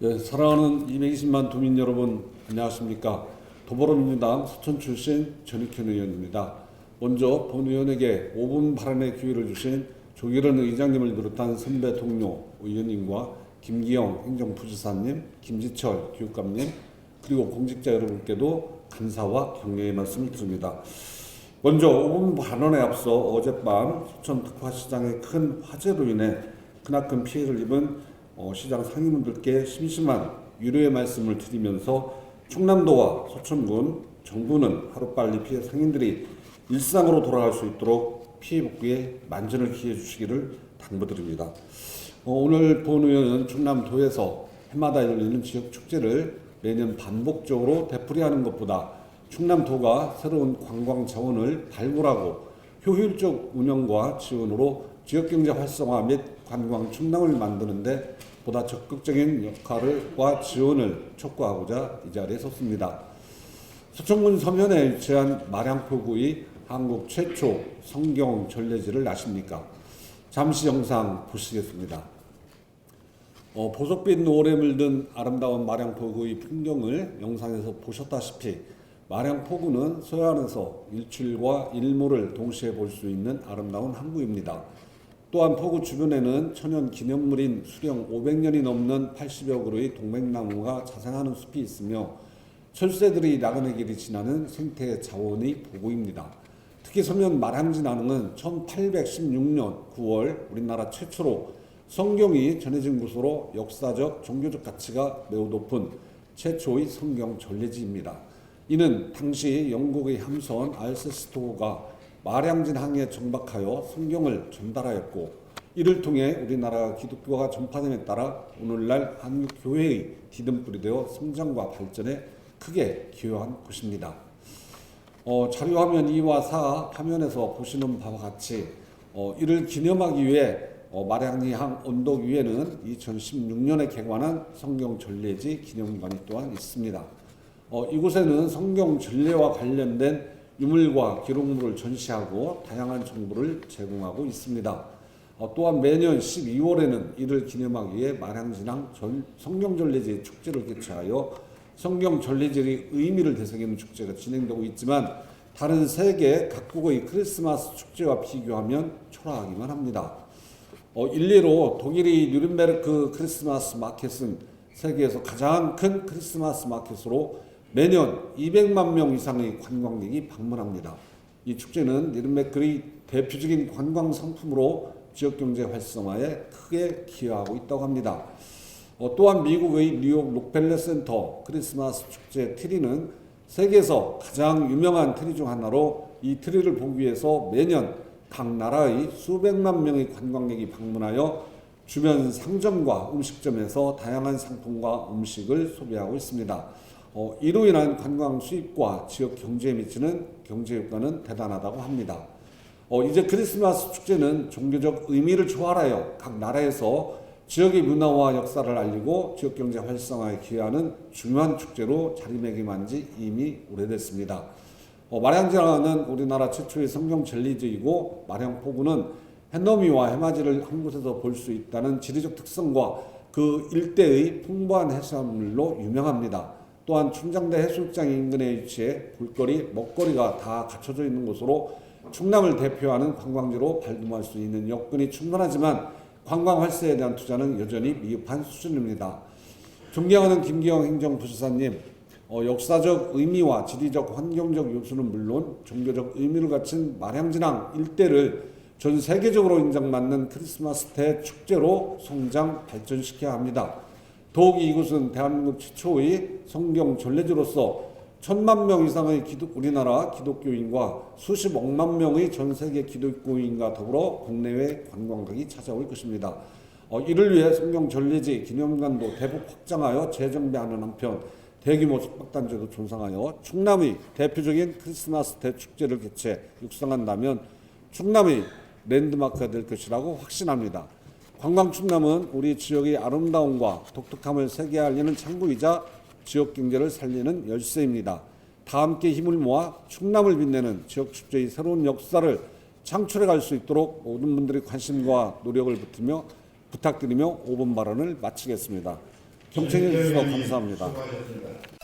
예, 사랑하는 220만 도민 여러분 안녕하십니까 더불어민주당 서천 출신 전익현 의원입니다. 먼저 본 의원에게 5분 발언의 기회를 주신 조기련 의장님을 비롯한 선배 동료 의원님과 김기영 행정부지사님, 김지철 교육감님 그리고 공직자 여러분께도 감사와 격려의 말씀을 드립니다. 먼저 5분 발언에 앞서 어젯밤 서천 특화시장의 큰 화재로 인해 크나큰 피해를 입은 어, 시장 상임분들께 심심한 위로의 말씀을 드리면서 충남도와 서천군 정부는 하루빨리 피해 상인들이 일상으로 돌아갈 수 있도록 피해 복구에 만전을 기해 주시기를 당부드립니다. 어, 오늘 본 의원은 충남도에서 해마다 열리는 지역 축제를 매년 반복적으로 되풀이하는 것보다 충남도가 새로운 관광 자원을 발굴하고 효율적 운영과 지원으로 지역경제 활성화 및 관광 충남을 만드는데 보다 적극적인 역할과 지원을 촉구하고자 이 자리에 섰습니다. 서천군 서면에 위치한 마량포구의 한국 최초 성경 전례지를 아십니까? 잠시 영상 보시겠습니다. 어, 보석빛 노을에 물든 아름다운 마량포구의 풍경을 영상에서 보셨다시피 마량포구는 서해안에서 일출과 일몰을 동시에 볼 수 있는 아름다운 항구입니다. 또한 포구 주변에는 천연 기념물인 수령 500년이 넘는 80여 그루의 동백나무가 자생하는 숲이 있으며 철새들이 나그네 길이 지나는 생태 자원의 보고입니다. 특히 서면 마량진 안흥은 1816년 9월 우리나라 최초로 성경이 전해진 곳으로 역사적 종교적 가치가 매우 높은 최초의 성경 전례지입니다. 이는 당시 영국의 함선 알세스토가 마량진 항에 정박하여 성경을 전달하였고 이를 통해 우리나라 기독교가 전파됨에 따라 오늘날 한국 교회의 디딤불이 되어 성장과 발전에 크게 기여한 곳입니다. 어, 자료 화면 2와 4 화면에서 보시는 바와 같이 어, 이를 기념하기 위해 어, 마량리항 언덕 위에는 2016년에 개관한 성경 전례지 기념관이 또한 있습니다. 어, 이곳에는 성경 전례와 관련된 유물과 기록물을 전시하고 다양한 정보를 제공하고 있습니다. 어, 또한 매년 12월에는 이를 기념하기 위해 마량진항 전, 성경전례제 축제를 개최하여 성경 전례제의 의미를 되새기는 축제가 진행되고 있지만 다른 세계 각국의 크리스마스 축제와 비교하면 초라하기만 합니다. 어, 일례로 독일의 뉴른베르크 크리스마스 마켓은 세계에서 가장 큰 크리스마스 마켓으로 매년 200만 명 이상의 관광객이 방문합니다. 이 축제는 니른베크의 대표적인 관광 상품으로 지역 경제 활성화에 크게 기여하고 있다고 합니다. 어, 또한 미국의 뉴욕 록펠러 센터 크리스마스 축제 트리는 세계에서 가장 유명한 트리 중 하나로 이 트리를 보기 위해서 매년 각 나라의 수백만 명의 관광객이 방문하여 주변 상점과 음식점에서 다양한 상품과 음식을 소비하고 있습니다. 어, 이로 인한 관광 수입과 지역 경제에 미치는 경제 효과는 대단하다고 합니다. 어, 이제 크리스마스 축제는 종교적 의미를 초월하여 각 나라에서 지역의 문화와 역사를 알리고 지역 경제 활성화에 기여하는 중요한 축제로 자리매김한 지 이미 오래됐습니다. 어, 마량제라는 우리나라 최초의 성경 전리지이고 마량포구는 해넘이와 해맞이를 한 곳에서 볼 수 있다는 지리적 특성과 그 일대의 풍부한 해산물로 유명합니다. 또한 춘장대 해수욕장 인근에 위치해 볼거리, 먹거리가 다 갖춰져 있는 곳으로 충남을 대표하는 관광지로 발돋움할 수 있는 여건이 충분하지만 관광 활성에 대한 투자는 여전히 미흡한 수준입니다. 존경하는 김기영 행정부지사님, 어, 역사적 의미와 지리적 환경적 요소는 물론 종교적 의미를 갖춘 마량진항 일대를 전 세계적으로 인정받는 크리스마스 대 축제로 성장 발전시켜야 합니다. 더욱 이곳은 대한민국 최초의 성경 전례지로서 천만 명 이상의 기독, 우리나라 기독교인과 수십억만 명의 전 세계 기독교인과 더불어 국내외 관광객이 찾아올 것입니다. 어, 이를 위해 성경 전례지 기념관도 대폭 확장하여 재정비하는 한편 대규모 숙박단지도 존성하여 충남의 대표적인 크리스마스 대축제를 개최 육성한다면 충남의 랜드마크가 될 것이라고 확신합니다. 관광 충남은 우리 지역의 아름다움과 독특함을 세계에 알리는 창구이자 지역 경제를 살리는 열쇠입니다. 다 함께 힘을 모아 충남을 빛내는 지역 축제의 새로운 역사를 창출해 갈 수 있도록 모든 분들의 관심과 노력을 붙이며 부탁드리며 5분 발언을 마치겠습니다. 경청해 주셔서 감사합니다. 수고하셨습니다.